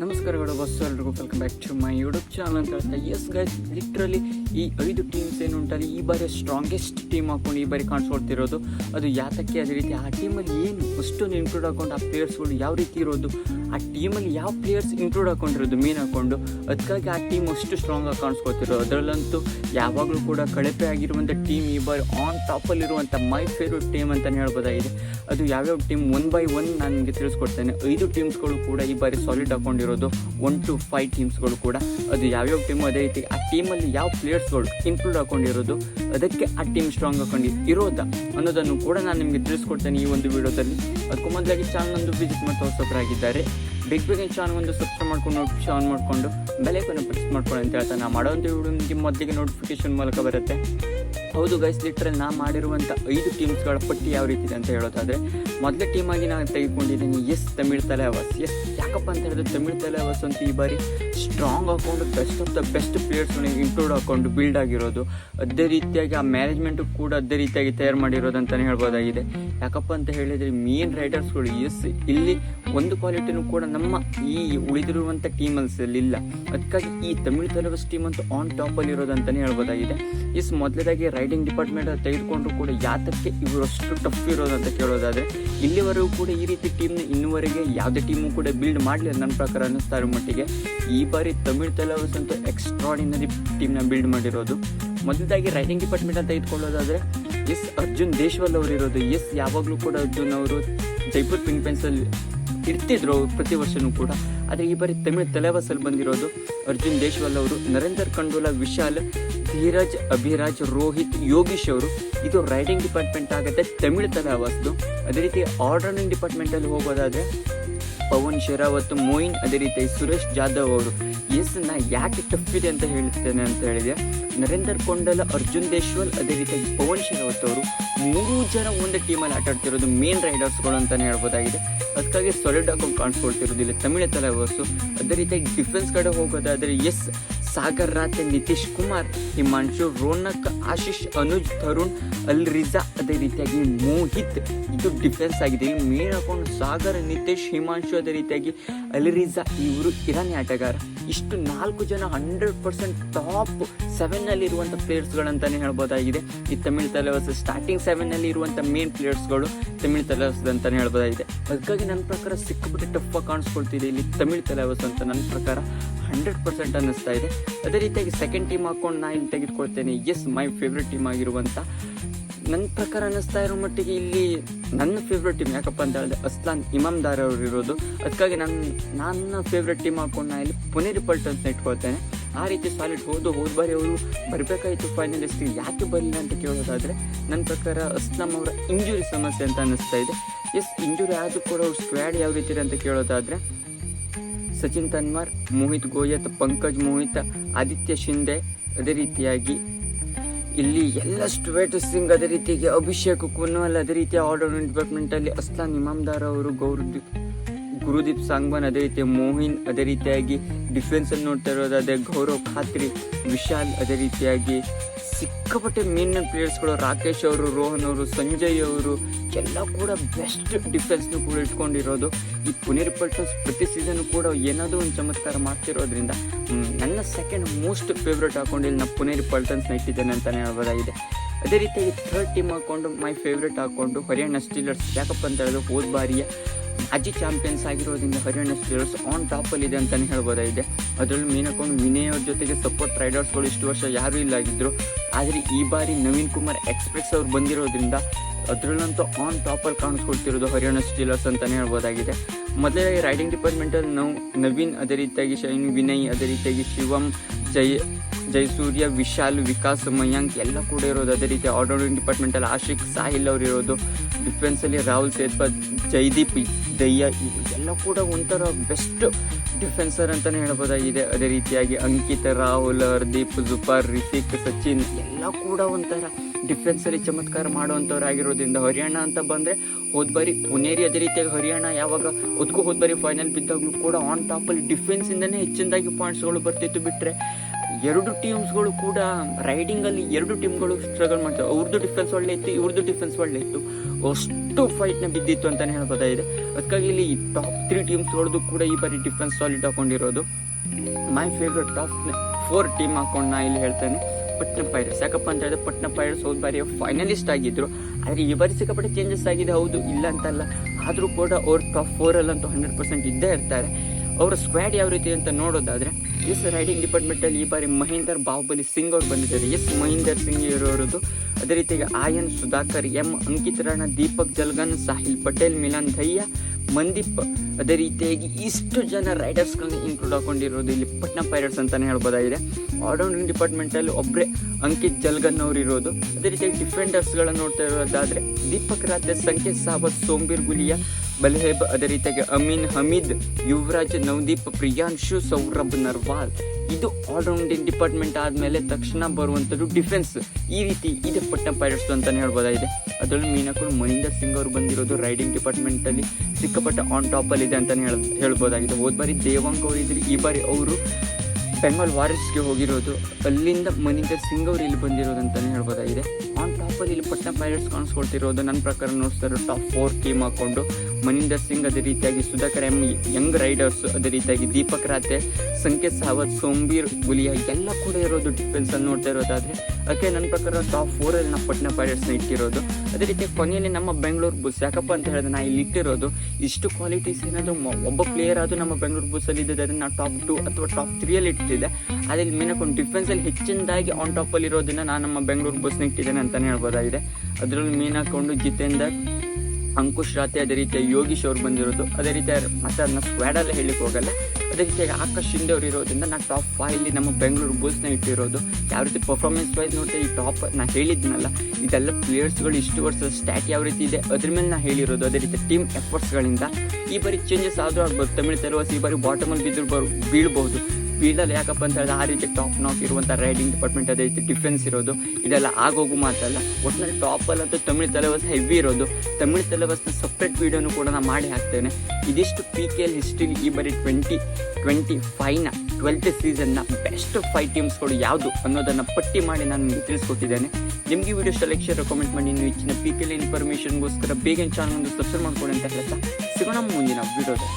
ನಮಸ್ಕಾರಗಳು ಬಸ್ ಎಲ್ರಿಗೂ welcome back to my YouTube channel ಅಂತ ಹೇಳ್ತಾ ಎಸ್ ಗೈಸ್ ಲಿಟ್ರಲಿ ಈ ಐದು ಟೀಮ್ಸ್ ಏನು ಉಂಟಾರೆ ಈ ಬಾರಿ ಸ್ಟ್ರಾಂಗೆಸ್ಟ್ ಟೀಮ್ ಹಾಕೊಂಡು ಈ ಬಾರಿ ಕಾಣಿಸ್ಕೊಳ್ತಿರೋದು ಅದು ಯಾತಕ್ಕೆ, ಅದೇ ರೀತಿ ಆ ಟೀಮಲ್ಲಿ ಏನು ಅಷ್ಟೊಂದು ಇನ್ಕ್ಲೂಡ್ ಹಾಕೊಂಡು ಆ ಪ್ಲೇಯರ್ಸ್ಗಳು ಯಾವ ರೀತಿ ಇರೋದು, ಆ ಟೀಮಲ್ಲಿ ಯಾವ ಪ್ಲೇಯರ್ಸ್ ಇನ್ಕ್ಲೂಡ್ ಹಾಕೊಂಡಿರೋದು ಮೇನ್ ಹಾಕೊಂಡು ಅದಕ್ಕಾಗಿ ಆ ಟೀಮ್ ಅಷ್ಟು ಸ್ಟ್ರಾಂಗ್ ಆಗಿ ಕಾಣಿಸ್ಕೊತಿರೋದು ಅದರಲ್ಲಂತೂ ಯಾವಾಗಲೂ ಕೂಡ ಕಳಪೆ ಆಗಿರುವಂಥ ಟೀಮ್ ಈ ಬಾರಿ ಆನ್ ಟಾಪಲ್ಲಿರುವಂಥ ಮೈ ಫೇವ್ರೆಟ್ ಟೀಮ್ ಅಂತಲೇ ಹೇಳ್ಬೋದಾಗಿದೆ. ಅದು ಯಾವ್ಯಾವ ಟೀಮ್ ಒನ್ ಬೈ ಒನ್ ನಾನು ನಿಮಗೆ ತಿಳಿಸ್ಕೊಡ್ತೇನೆ. ಐದು ಟೀಮ್ಸ್ಗಳು ಕೂಡ ಈ ಬಾರಿ ಸಾಲಿಡ್ ಹಾಕೊಂಡಿರೋದು ಒನ್ ಟು ಫೈವ್ ಟೀಮ್ಸ್ಗಳು ಕೂಡ. ಅದು ಯಾವ್ಯಾವ ಟೀಮು ಅದೇ ರೀತಿ, ಆ ಟೀಮಲ್ಲಿ ಯಾವ ಪ್ಲೇಯರ್ಸ್ಗಳು ಇನ್ಕ್ಲೂಡ್ ಹಾಕೊಂಡಿರೋದು, ಅದಕ್ಕೆ ಆ ಟೀಮ್ ಸ್ಟ್ರಾಂಗ್ ಹಾಕೊಂಡು ಇರೋದಾ ಅನ್ನೋದನ್ನು ಕೂಡ ನಾನು ನಿಮಗೆ ತಿಳಿಸ್ಕೊಡ್ತೇನೆ ಈ ಒಂದು ವಿಡಿಯೋದಲ್ಲಿ. ಅದಕ್ಕೂ ಮೊದಲಾಗಿ ಚಾನಲ್ ಒಂದು ವಿಸಿಟ್ ಮಾಡ್ತಾ ಹೊಸಬ್ರಾಗಿದ್ದಾರೆ ಬಿಗ್ ಬಿಗ್ ಚಾನಲ್ ಒಂದು ಸಬ್ಸ್ಕ್ರೈಬ್ ಮಾಡ್ಕೊಂಡು ನೋಟಿಫಿಕೇಶನ್ ಆನ್ ಮಾಡಿಕೊಂಡು ಬೆಲೆಕನ್ನು ಪ್ರೆಸ್ ಮಾಡ್ಕೊಳ್ಳಿ ಅಂತ ಹೇಳ್ತಾ ನಾನು ಮಾಡೋ ಒಂದು ವಿಡಿಯೋ ನಿಮಗೆ ಮೊದಲಿಗೆ ನೋಟಿಫಿಕೇಶನ್ ಮೂಲಕ ಬರುತ್ತೆ. ಹೌದು ಗೈಸ್ ಲಿಟ್ರಲ್ಲಿ ನಾ ಮಾಡಿರುವಂಥ ಐದು ಟೀಮ್ಸ್ಗಳ ಪಟ್ಟಿ ಯಾವ ರೀತಿ ಇದೆ ಅಂತ ಹೇಳೋದಾದರೆ, ಮೊದಲೇ ಟೀಮಾಗಿ ನಾನು ತೆಗೆದುಕೊಂಡಿದ್ದೀನಿ. ಎಸ್ ತಮಿಳ್ ತಲೆವಾಸ್ ಎಸ್ ಯಾಕಪ್ಪ ಅಂತ ಹೇಳಿದ್ರೆ ತಮಿಳ್ ತಲೆವಾಸ್ ಅಂತ ಈ ಬಾರಿ ಸ್ಟ್ರಾಂಗ್ ಹಾಕೊಂಡು ಬೆಸ್ಟ್ ಆಫ್ ದ ಬೆಸ್ಟ್ ಪ್ಲೇಯರ್ಸ್ಗಳನ್ನ ಇನ್ಕ್ಲೂಡ್ ಹಾಕೊಂಡು ಬಿಲ್ಡ್ ಆಗಿರೋದು. ಅದೇ ರೀತಿಯಾಗಿ ಆ ಮ್ಯಾನೇಜ್ಮೆಂಟು ಕೂಡ ಅದೇ ರೀತಿಯಾಗಿ ತಯಾರು ಮಾಡಿರೋದು ಅಂತಲೇ ಹೇಳ್ಬೋದಾಗಿದೆ. ಯಾಕಪ್ಪ ಅಂತ ಹೇಳಿದರೆ ಮೇನ್ ರೈಡರ್ಸ್ಗಳು ಎಸ್ ಇಲ್ಲಿ ಒಂದು ಕ್ವಾಲಿಟಿನೂ ಕೂಡ ನಮ್ಮ ಈ ಉಳಿದಿರುವಂಥ ಟೀಮಲ್ಸಲ್ಲಿ ಇಲ್ಲ. ಅದಕ್ಕಾಗಿ ಈ ತಮಿಳ್ ತಲೆವಾಸ್ ಟೀಮ್ ಅಂತೂ ಆನ್ ಟಾಪಲ್ಲಿರೋದು ಅಂತಲೇ ಹೇಳ್ಬೋದಾಗಿದೆ. ಎಸ್ ಮೊದಲೇದಾಗಿ ರೈಡಿಂಗ್ ಡಿಪಾರ್ಟ್ಮೆಂಟ್ ತೆಗೆದುಕೊಂಡ್ರು ಕೂಡ ಯಾತಕ್ಕೆ ಇವರು ಅಷ್ಟು ಟಫ್ ಇರೋದು ಅಂತ ಕೇಳೋದಾದರೆ, ಇಲ್ಲಿವರೆಗೂ ಕೂಡ ಈ ರೀತಿ ಟೀಮ್ನ ಇನ್ನುವರೆಗೆ ಯಾವುದೇ ಟೀಮು ಕೂಡ ಬಿಲ್ಡ್ ಮಾಡಲಿಲ್ಲ ನನ್ನ ಪ್ರಕಾರ ಅನ್ನಿಸ್ತಾ ಇರೋ ಮಟ್ಟಿಗೆ, ಈ ಬಾರಿ ತಮಿಳ್ ತಲವಸ್ ಅಂತೂ ಎಕ್ಸ್ಟ್ರಾಡಿನರಿ ಟೀಮ್ನ ಬಿಲ್ಡ್ ಮಾಡಿರೋದು. ಮೊದಲದಾಗಿ ರೈಡಿಂಗ್ ಡಿಪಾರ್ಟ್ಮೆಂಟ್ ಅಂತ ತೆಗೆದುಕೊಳ್ಳೋದಾದರೆ ಎಸ್ ಅರ್ಜುನ್ ದೇಶ್ವಾಲ್ ಅವರು ಇರೋದು, ಎಸ್ ಯಾವಾಗಲೂ ಕೂಡ ಅರ್ಜುನ್ ಅವರು ಜೈಪುರ್ ಪಿಂಕ್ ಪೆನ್ಸಲ್ಲಿ ಇರ್ತಿದ್ರು ಪ್ರತಿ ವರ್ಷನೂ ಕೂಡ. ಆದರೆ ಈ ಬಾರಿ ತಮಿಳು ತಲೆವಾಸಲ್ಲಿ ಬಂದಿರೋದು ಅರ್ಜುನ್ ದೇಶ್ವಾಲ್ ಅವರು, ನರೇಂದರ್ ಕಂಡೋಲ ವಿಶಾಲ್ ಧೀರಜ್, ಅಭಿರಾಜ್, ರೋಹಿತ್, ಯೋಗೀಶ್ ಅವರು. ಇದು ರೈಡಿಂಗ್ ಡಿಪಾರ್ಟ್ಮೆಂಟ್ ಆಗುತ್ತೆ. ತಮಿಳ್ ಅವಸ್ತು ಅದೇ ರೀತಿ ಆರ್ಡರ್ನಿಂಗ್ ಡಿಪಾರ್ಟ್ಮೆಂಟಲ್ಲಿ ಹೋಗೋದಾದರೆ ಪವನ್ ಶೆರಾವತ್, ಮೋಯಿನ್, ಅದೇ ರೀತಿ ಸುರೇಶ್ ಜಾಧವ್ ಅವರು. ಎಸ್ ನಾ ಯಾಕೆ ಟಫ್ ಇದೆ ಅಂತ ಹೇಳ್ತೇನೆ ಅಂತ ಹೇಳಿದೆ ನರೇಂದರ್ ಕೊಂಡಲ, ಅರ್ಜುನ್ ದೇಶ್ವಲ್, ಅದೇ ರೀತಿಯಾಗಿ ಪವನ್ ಶೆರಾವತ್ ಅವರು ಮೂರು ಜನ ಒಂದು ಟೀಮಲ್ಲಿ ಆಟ ಆಡ್ತಿರೋದು ಮೇನ್ ರೈಡರ್ಸ್ಗಳು ಅಂತಲೇ ಹೇಳ್ಬೋದಾಗಿದೆ. ಅದಕ್ಕಾಗಿ ಸಾಲಿಡ್ ಅಕೌಂಟ್ ಕಾಣಿಸ್ಕೊಳ್ತಿರೋದು ಇಲ್ಲಿ ತಲೆ ವಸ್ತು ಅದೇ ರೀತಿಯಾಗಿ ಡಿಫೆನ್ಸ್ ಕಡೆ ಹೋಗೋದಾದರೆ, S Sagar Rathee Nitish Kumar, Himanshu, Ronak, Ashish, Anuj, Tarun, Alireza ಅದೇ ರೀತಿಯಾಗಿ ಮೋಹಿತ್, ಇದು ಡಿಫೆನ್ಸ್ ಆಗಿದೆ. ಇಲ್ಲಿ ಮೇನ್ ಅಕೌಂಟ್ ಸಾಗರ್, ನಿತೀಶ್, ಹಿಮಾಂಶು ಅದೇ ರೀತಿಯಾಗಿ ಅಲ್ ರಿಜಾ ಇವರು ಇರಾನಿ ಆಟಗಾರ. ಇಷ್ಟು ನಾಲ್ಕು ಜನ ಹಂಡ್ರೆಡ್ ಪರ್ಸೆಂಟ್ ಟಾಪ್ ಸೆವೆನ್ನಲ್ಲಿ ಇರುವಂಥ ಪ್ಲೇಯರ್ಸ್ಗಳಂತಲೇ ಹೇಳ್ಬೋದಾಗಿದೆ. ಈ ತಮಿಳ್ ತಲೆವಾಸ ಸ್ಟಾರ್ಟಿಂಗ್ ಸೆವೆನ್ನಲ್ಲಿ ಇರುವಂಥ ಮೇನ್ ಪ್ಲೇಯರ್ಸ್ಗಳು ತಮಿಳ್ ತಲೆವಸ್ ಅಂತಾನೆ ಹೇಳ್ಬೋದಾಗಿದೆ. ಅದಕ್ಕಾಗಿ ನನ್ನ ಪ್ರಕಾರ ಸಿಕ್ಕಿಬಿಟ್ಟು ಟಫ್ ಕಾಣಿಸ್ಕೊಳ್ತಿದೆ ಇಲ್ಲಿ ತಮಿಳ್ ತಲೆವಸ್ ಅಂತ ನನ್ನ ಪ್ರಕಾರ. ಹಂಡ್ರೆಡ್ ಪರ್ಸೆಂಟ್ ಅನ್ನಿಸ್ತಾ ಇದೆ. ಅದೇ ರೀತಿಯಾಗಿ ಸೆಕೆಂಡ್ ಟೀಮ್ ಹಾಕ್ಕೊಂಡು ನಾನು ತೆಗೆದುಕೊಳ್ತೇನೆ. ಎಸ್ ಮೈ ಫೇವ್ರೆಟ್ ಟೀಮ್ ಆಗಿರುವಂಥ ನನ್ನ ಪ್ರಕಾರ ಅನ್ನಿಸ್ತಾ ಇರೋ ಮಟ್ಟಿಗೆ ಇಲ್ಲಿ ನನ್ನ ಫೇವ್ರೆಟ್ ಟೀಮ್ ಯಾಕಪ್ಪ ಅಂತ ಹೇಳಿದ್ರೆ ಅಸ್ಲಾನ್ ಇಮಾಮ್ದಾರ್ ಅವರು ಇರೋದು ಅದಕ್ಕಾಗಿ ನನ್ನ ನನ್ನ ಫೇವ್ರೆಟ್ ಟೀಮ್ ಹಾಕೊಂಡು ನಾನು ಇಲ್ಲಿ ಪಲ್ಟ್ ಅಂತ ಇಟ್ಕೊಳ್ತೇನೆ. ಆ ರೀತಿ ಸಾಲಿಡ್ ಹೋದು, ಹೋದ ಬಾರಿ ಅವರು ಬರಬೇಕಾಯಿತು ಫೈನಲಿಸ್ಟ್ ಯಾಕೆ ಬರಲಿಲ್ಲ ಅಂತ ಕೇಳೋದಾದರೆ ನನ್ನ ಪ್ರಕಾರ ಅಸ್ಲಾಂ ಅವರ ಇಂಜುರಿ ಸಮಸ್ಯೆ ಅಂತ ಅನ್ನಿಸ್ತಾ ಇದೆ. ಎಸ್ ಇಂಜುರಿ ಆದರೂ ಕೂಡ ಅವ್ರ ಸ್ಕ್ವಾಡ್ ಯಾವ ರೀತಿ ಅಂತ ಕೇಳೋದಾದರೆ ಸಚಿನ್ ತನ್ವಾರ್, ಮೋಹಿತ್ ಗೋಯತ್, ಪಂಕಜ್ ಮೋಹಿತ್, ಆದಿತ್ಯ ಶಿಂದೆ ಅದೇ ರೀತಿಯಾಗಿ ಇಲ್ಲಿ ಎಲ್ಲ ಸ್ಟುವೇಟ್ ಸಿಂಗ್ ಅದೇ ರೀತಿಯಾಗಿ ಅಭಿಷೇಕ್ ಕುನ್ವಾಲ್ ಅದೇ ರೀತಿಯ ಆರ್ಡರ್ ಡಿಪಾರ್ಟ್ಮೆಂಟಲ್ಲಿ ಅಸ್ಲಾನ್ ಇಮಾಮ್ದಾರ್ ಅವರು ಗೌರದೀಪ್ ಗುರುದೀಪ್ ಸಾಂಗ್ವಾನ್ ಅದೇ ರೀತಿ, ಮೋಹಿನ್ ಅದೇ ರೀತಿಯಾಗಿ ಡಿಫೆನ್ಸಲ್ಲಿ ನೋಡ್ತಾ ಇರೋದಾದ್ರೆ ಗೌರವ್ ಖಾತ್ರಿ, ವಿಶಾಲ್ ಅದೇ ರೀತಿಯಾಗಿ, ಸಿಕ್ಕಾಪಟ್ಟೆ ಮೇನ್ ಪ್ಲೇಯರ್ಸ್ಗಳು ರಾಕೇಶ್ ಅವರು, ರೋಹನ್ ಅವರು, ಸಂಜಯ್ ಅವರು, ಎಲ್ಲ ಕೂಡ ಬೆಸ್ಟ್ ಡಿಫೆನ್ಸ್ನು ಕೂಡ ಇಟ್ಕೊಂಡಿರೋದು. ಈ ಪುನೀರ್ ಪಲ್ಟನ್ಸ್ ಪ್ರತಿ ಸೀಸನ್ ಕೂಡ ಏನಾದರೂ ಒಂದು ಚಮತ್ಕಾರ ಮಾಡ್ತಿರೋದ್ರಿಂದ ನನ್ನ ಸೆಕೆಂಡ್ ಮೋಸ್ಟ್ ಫೇವ್ರೇಟ್ ಹಾಕೊಂಡು ಇಲ್ಲಿ ನಾನು ಪುನೀರ್ ಪಲ್ಟನ್ಸ್ನ ಇಟ್ಟಿದ್ದೇನೆ ಅಂತಲೇ ಹೇಳ್ಬೋದಾಗಿದೆ. ಅದೇ ರೀತಿಯಾಗಿ ಥರ್ಡ್ ಟೀಮ್ ಹಾಕೊಂಡು ಮೈ ಫೇವ್ರೇಟ್ ಹಾಕೊಂಡು, ಹರಿಯಾಣ ಸ್ಟೀಲರ್ಸ್ ಯಾಕಪ್ಪ ಅಂತ ಹೇಳಿದ್ರೆ ಹೋದ ಬಾರಿಯ ಅಜಿ ಚಾಂಪಿಯನ್ಸ್ ಆಗಿರೋದ್ರಿಂದ ಹರಿಯಾಣ ಸ್ಟೀಲರ್ಸ್ ಆನ್ ಟಾಪಲ್ಲಿ ಇದೆ ಅಂತಲೇ ಹೇಳ್ಬೋದಾಗಿದೆ ಅದರಲ್ಲಿ ಮೇನ್ ಹಾಕೊಂಡು ವಿನಯ್ ಅವ್ರ ಜೊತೆಗೆ ಸಪೋರ್ಟ್ ರೈಡರ್ಸ್ಗಳು ಇಷ್ಟು ವರ್ಷ ಯಾರೂ ಇಲ್ಲ ಆಗಿದ್ರು. ಆದರೆ ಈ ಬಾರಿ ನವೀನ್ ಕುಮಾರ್ ಎಕ್ಸ್ಪ್ರೆಸ್ ಅವ್ರು ಬಂದಿರೋದ್ರಿಂದ ಅದರಲ್ಲಂತೂ ಆನ್ ಟಾಪಲ್ಲಿ ಕಾಣಿಸ್ಕೊಳ್ತಿರೋದು ಹರಿಯಾಣ ಸ್ಟೀಲರ್ಸ್ ಅಂತಲೇ ಹೇಳ್ಬೋದಾಗಿದೆ. ಮೊದಲೇ ರೈಡಿಂಗ್ ಡಿಪಾರ್ಟ್ಮೆಂಟಲ್ಲಿ ನಾವು ನವೀನ್ ಅದೇ ರೀತಿಯಾಗಿ ಶೈನ್, ವಿನಯ್ ಅದೇ ರೀತಿಯಾಗಿ ಶಿವಂ, ಜೈ ಜಯಸೂರ್ಯ ವಿಶಾಲ್, ವಿಕಾಸ್, ಮಯಾಂಕ್ ಎಲ್ಲ ಕೂಡ ಇರೋದು ಅದೇ ರೀತಿ ಡಿಪಾರ್ಟ್ಮೆಂಟ್ ಡಿಪಾರ್ಟ್ಮೆಂಟಲ್ಲಿ ಆಶಿಕ್, ಸಾಹಿಲ್ ಅವರು ಇರೋದು. ಡಿಫೆನ್ಸಲ್ಲಿ ರಾಹುಲ್ ಸೇತ್ಪತ್ ಜೈದೀಪ್ ದಯ್ಯ ಎಲ್ಲ ಕೂಡ ಒಂಥರ ಬೆಸ್ಟ್ ಡಿಫೆನ್ಸರ್ ಅಂತಲೇ ಹೇಳ್ಬೋದಾಗಿದೆ. ಅದೇ ರೀತಿಯಾಗಿ ಅಂಕಿತ್ ರಾಹುಲ್, ಹರ್ದೀಪ್, ಜುಪಾರ್ ರಿತಿಕ್ ಸಚಿನ್ ಎಲ್ಲ ಕೂಡ ಒಂಥರ ಡಿಫೆನ್ಸಲ್ಲಿ ಚಮತ್ಕಾರ ಮಾಡುವಂಥವ್ರು ಆಗಿರೋದ್ರಿಂದ ಹರಿಯಾಣ ಅಂತ ಬಂದರೆ ಹೋದ ಬಾರಿ ಪುನೇರಿ ಅದೇ ರೀತಿಯಾಗಿ ಹರಿಯಾಣ ಯಾವಾಗ ಒದ್ಕೋ ಹೋದ ಬಾರಿ ಫೈನಲ್ ಬಿದ್ದಾಗಲೂ ಕೂಡ ಆನ್ ಟಾಪಲ್ಲಿ ಡಿಫೆನ್ಸಿಂದನೇ ಹೆಚ್ಚಿನದಾಗಿ ಪಾಯಿಂಟ್ಸ್ಗಳು ಬರ್ತಿತ್ತು ಬಿಟ್ಟರೆ ಎರಡು ಟೀಮ್ಸ್ಗಳು ಕೂಡ ರೈಡಿಂಗಲ್ಲಿ ಎರಡು ಟೀಮ್ಗಳು ಸ್ಟ್ರಗಲ್ ಮಾಡ್ತವೆ. ಅವ್ರದ್ದು ಡಿಫೆನ್ಸ್ ಒಳ್ಳೆ ಇತ್ತು ಇವ್ರದ್ದು ಡಿಫೆನ್ಸ್ ಒಳ್ಳೆ ಇತ್ತು. ಅಷ್ಟು ಫೈಟ್ನ ಬಿದ್ದಿತ್ತು ಅಂತಲೇ ಹೇಳ್ಬೋದಾಗಿದೆ ಅದಕ್ಕಾಗಿ ಇಲ್ಲಿ ಟಾಪ್ ತ್ರೀ ಟೀಮ್ಸ್ಗಳದ್ದು ಕೂಡ ಈ ಬಾರಿ defence solid ಹಾಕೊಂಡಿರೋದು. My favourite top four team ಹಾಕೊಂಡು ನಾ ಇಲ್ಲಿ ಹೇಳ್ತೇನೆ. ಪಟ್ನ ಪೈರಸ್ ಯಾಕಪ್ಪ ಅಂತ ಹೇಳಿದ್ರೆ ಪಟ್ನ ಪೈರಸ್ ಹೋದ ಬಾರಿ ಫೈನಲಿಸ್ಟ್ ಆಗಿದ್ರು. ಆದರೆ ಈ ಬಾರಿ ಸಿಕ್ಕಾಪಟ್ಟೆ ಚೇಂಜಸ್ ಆಗಿದೆ, ಹೌದು, ಇಲ್ಲ ಅಂತಲ್ಲ. ಆದರೂ ಕೂಡ ಅವ್ರು ಟಾಪ್ ಫೋರಲ್ಲಂತೂ ಹಂಡ್ರೆಡ್ ಪರ್ಸೆಂಟ್ ಇದ್ದೇ ಇರ್ತಾರೆ. ಅವರ ಸ್ಕ್ವಾಡ್ ಯಾವ ರೀತಿ ಅಂತ ನೋಡೋದಾದ್ರೆ ಎಸ್ ರೈಡಿಂಗ್ ಡಿಪಾರ್ಟ್ಮೆಂಟಲ್ಲಿ ಈ ಬಾರಿ ಮಹೇಂದರ್ ಬಾಹುಬಲಿ ಸಿಂಗ್ ಅವರು ಬಂದಿದ್ದಾರೆ. ಎಸ್ ಮಹೇಂದರ್ ಸಿಂಗ್ ಇರೋರದು. ಅದೇ ರೀತಿಯಾಗಿ ಆಯನ್ ಸುಧಾಕರ್, ಎಂ ಅಂಕಿತ್ ರಾಣ ದೀಪಕ್ ಜಲ್ಗನ್, ಸಾಹಿಲ್ ಪಟೇಲ್, ಮಿಲನ್ ದಯ್ಯ ಮಂದೀಪ್. ಅದೇ ರೀತಿಯಾಗಿ ಇಷ್ಟು ಜನ ರೈಡರ್ಸ್ಗಳನ್ನ ಇನ್ಕ್ಲೂಡ್ ಹಾಕೊಂಡಿರೋದು ಇಲ್ಲಿ ಪಟ್ನಾ ಪೈರಟ್ಸ್ ಅಂತಾನೆ ಹೇಳ್ಬೋದಾಗಿದೆ. ಆಲ್ರೌಂಡಿಂಗ್ ಡಿಪಾರ್ಟ್ಮೆಂಟಲ್ಲಿ ಒಬ್ಬರೇ ಅಂಕಿತ್ ಜಲ್ಗನ್ ಅವರು ಇರೋದು. ಅದೇ ರೀತಿಯಾಗಿ ಡಿಫೆಂಡರ್ಸ್ಗಳನ್ನ ನೋಡ್ತಾ ಇರೋದಾದ್ರೆ ದೀಪಕ್ ರಾತೆ ಸಂಕೇತ್ ಸಾವತ್, ಸೋಂಬೀರ್ ಗುಲಿಯಾ ಬಲ್ಹೇಬ್ ಅದೇ ರೀತಿಯಾಗಿ ಅಮೀನ್ ಹಮೀದ್, ಯುವರಾಜ್ ನವದೀಪ್, ಪ್ರಿಯಾಂಶು, ಸೌರಭ್ ನರ್ವಾಲ್. ಇದು ಆಲ್ರೌಂಡಿಂಗ್ ಡಿಪಾರ್ಟ್ಮೆಂಟ್ ಆದಮೇಲೆ ತಕ್ಷಣ ಬರುವಂಥದ್ದು ಡಿಫೆನ್ಸ್ ಈ ರೀತಿ ಇದು ಪಟ್ನಾ ಪೈರಟ್ಸ್ ಅಂತಾನೆ ಹೇಳ್ಬೋದಾಗಿದೆ. ಅದರಲ್ಲೂ ಮೀನಾಕೊಂಡು ಮಹೇಂದರ್ ಸಿಂಗ್ ಅವರು ಬಂದಿರೋದು ರೈಡಿಂಗ್ ಡಿಪಾರ್ಟ್ಮೆಂಟಲ್ಲಿ ಸಿಕ್ಕಪಟ್ಟ ಆನ್ ಟಾಪಲ್ಲಿ ಇದೆ ಅಂತಲೇ ಹೇಳ ಹೇಳ್ಬೋದಾಗಿದೆ. ಹೋದ ಬಾರಿ ದೇವಾಂಗ್ ಇದ್ರು, ಈ ಬಾರಿ ಅವರು ಬೆಂಗಾಲ್ ವಾರಿಯರ್ಸ್ಗೆ ಹೋಗಿರೋದು. ಅಲ್ಲಿಂದ ಮನೀಂದರ್ ಸಿಂಗ್ ಅವರು ಇಲ್ಲಿ ಬಂದಿರೋದು ಅಂತಲೇ ಹೇಳ್ಬೋದಾಗಿದೆ. ಆನ್ ಟಾಪಲ್ಲಿ ಇಲ್ಲಿ ಪಟ್ನಾ ಪೈರೇಟ್ಸ್ ಕಾಣಿಸ್ಕೊಳ್ತಿರೋದು ನನ್ನ ಪ್ರಕಾರ ನೋಡ್ತಾ ಇರೋ ಟಾಪ್ ಫೋರ್ ಟೀಮ್ ಹಾಕ್ಕೊಂಡು ಮನಿಂದರ್ ಸಿಂಗ್ ಅದೇ ರೀತಿಯಾಗಿ ಸುಧಾಕರ್, ಎಂ ಯಂಗ್ ರೈಡರ್ಸ್ ಅದೇ ರೀತಿಯಾಗಿ ದೀಪಕ್ ರಾತೆ ಸಂಕೇತ್ ಸಾವತ್, ಸೋಂಬೀರ್, ಗುಲಿಯಾ ಎಲ್ಲ ಕೂಡ ಇರೋದು ಡಿಫೆನ್ಸಲ್ಲಿ ನೋಡ್ತಾ ಇರೋದಾದರೆ. ಅದಕ್ಕೆ ನನ್ನ ಪ್ರಕಾರ ಟಾಪ್ ಫೋರಲ್ಲಿ ನಾವು ಪಟ್ನಾ ಪೈರೇಟ್ಸ್ನ ಇಟ್ಟಿರೋದು. ಅದೇ ರೀತಿ ಕೊನೆಯಲ್ಲಿ ನಮ್ಮ ಬೆಂಗಳೂರು ಬುಲ್ಸ್ ಯಾಕಪ್ಪ ಅಂತ ಹೇಳಿದ್ರೆ ನಾ ಇಲ್ಲಿ ಇಟ್ಟಿರೋದು, ಇಷ್ಟು ಕ್ವಾಲಿಟೀಸ್ ಏನಾದರೂ ಒಬ್ಬ ಪ್ಲೇಯರ್ ಆದರೂ ನಮ್ಮ ಬೆಂಗಳೂರು ಬುಲ್ಸಲ್ಲಿ ಇದ್ದಿದ್ದಾರೆ ನಾನು ಟಾಪ್ ಟು ಅಥವಾ ಟಾಪ್ ತ್ರೀಯಲ್ಲಿ ಇಟ್ಟಿದ್ದೆ ಅದೇ ಮೇನಕೊಂಡು ಡಿಫೆನ್ಸಲ್ಲಿ ಹೆಚ್ಚಿನದಾಗಿ ಆನ್ ಅಲ್ಲಿ ಇರೋದನ್ನ ನಾನು ನಮ್ಮ ಬೆಂಗಳೂರು ಬಸ್ನ ಇಟ್ಟಿದ್ದೇನೆ ಅಂತಲೇ ಹೇಳ್ಬೋದಾಗಿದೆ. ಅದರಲ್ಲಿ ಮೇನ್ ಹಾಕೊಂಡು ಜಿತೇಂದರ್, ಅಂಕುಶ್ ರಾತಿ ಅದೇ ರೀತಿಯಾಗಿ ಯೋಗೀಶ್ ಅವ್ರು ಬಂದಿರೋದು. ಅದೇ ರೀತಿ ಮತ್ತೆ ಅದನ್ನ ಸ್ಕ್ವಾಡಲ್ಲೇ ಹೇಳಿಕ್ಕೆ ಹೋಗಲ್ಲ. ಅದೇ ರೀತಿಯಾಗಿ ಆಕಾಶ್ ಶಿಂದೆ ಅವ್ರು ಇರೋದ್ರಿಂದ ನಾನು ಟಾಪ್ ಫೈಲಿ ನಮ್ಮ ಬೆಂಗಳೂರು ಬುಲ್ಸ್ನ ಇಟ್ಟಿರೋದು. ಯಾವ ರೀತಿ ಪರ್ಫಾರ್ಮೆನ್ಸ್ ವೈಸ್ ನೋಡಿದ್ರೆ ಈ ಟಾಪ್ ನಾ ಹೇಳಿದ್ನಲ್ಲ, ಇದೆಲ್ಲ ಪ್ಲೇಯರ್ಸ್ಗಳು ಇಷ್ಟು ವರ್ಷದ ಸ್ಟ್ಯಾಟ್ ಯಾವ ರೀತಿ ಇದೆ, ಅದ್ರ ಮೇಲೆ ನಾ ಹೇಳಿರೋದು. ಅದೇ ರೀತಿ ಟೀಮ್ ಎಫರ್ಟ್ಸ್ಗಳಿಂದ ಈ ಬಾರಿ ಚೇಂಜಸ್ ಆದರೂ ಆಗ್ಬೋದು. ತಮಿಳು ತರುವ ಈ ಬಾರಿ ಬಾಟಮಲ್ಲಿ ಬಿದ್ದರೂ ಬರು ಬೀಳ್ಬಹುದು ಬೀಳಲ್ಲ ಯಾಕಪ್ಪ ಅಂತ ಹೇಳಿದ್ರೆ, ಆ ರೀತಿ ಟಾಪ್ ನಾಕ್ ಇರುವಂಥ ರೈಡಿಂಗ್ ಡಿಪಾರ್ಟ್ಮೆಂಟ್ ಅದೇ ರೀತಿ ಡಿಫೆನ್ಸ್ ಇರೋದು, ಇದೆಲ್ಲ ಆಗೋಗು ಮಾತಲ್ಲ ಒಟ್ಟಿನಲ್ಲಿ ಟಾಪಲ್ಲಂತೂ ತಮಿಳು ತಲೆವಸ್ ಹೆವಿ ಇರೋದು. ತಮಿಳು ತಲೆವಸ್ನ ಸಪ್ರೇಟ್ ವೀಡಿಯೋನು ಕೂಡ ನಾನು ಮಾಡಿ ಹಾಕ್ತೇನೆ. ಇದಿಷ್ಟು ಪಿ ಕೆ ಎಲ್ ಹಿಸ್ಟ್ರಿಲಿ ಈ ಬರೀ ಟ್ವೆಂಟಿ ಟ್ವೆಂಟಿ ಫೈವ್ನ ಟ್ವೆಲ್ತ್ ಸೀಸನ್ನ ಬೆಸ್ಟ್ ಫೈವ್ ಟೀಮ್ಸ್ಗಳು ಯಾವುದು ಅನ್ನೋದನ್ನು ಪಟ್ಟಿ ಮಾಡಿ ನಾನು ನಿಮಗೆ ತಿಳಿಸ್ಕೊಟ್ಟಿದ್ದೇನೆ. ನಿಮಗೆ ವಿಡಿಯೋ ಸೆಲೆಕ್ಷನ್ ರೆಕಮೆಂಡ್ ಮಾಡಿ. ನೀವು ಹೆಚ್ಚಿನ ಪಿ ಕೆ ಎಲ್ ಇನ್ಫಾರ್ಮೇಷನ್ಗೋಸ್ಕರ ಬೇಗ ಚಾನಲ್ ಒಂದು ಸಬ್ಸ್ಕ್ರೈಬ್ ಮಾಡ್ಕೊಳ್ಳಿ ಅಂತ ಹೇಳ್ತಾ, ಸಿಗೋಣ ಮುಂದಿನ ವಿಡಿಯೋದಲ್ಲಿ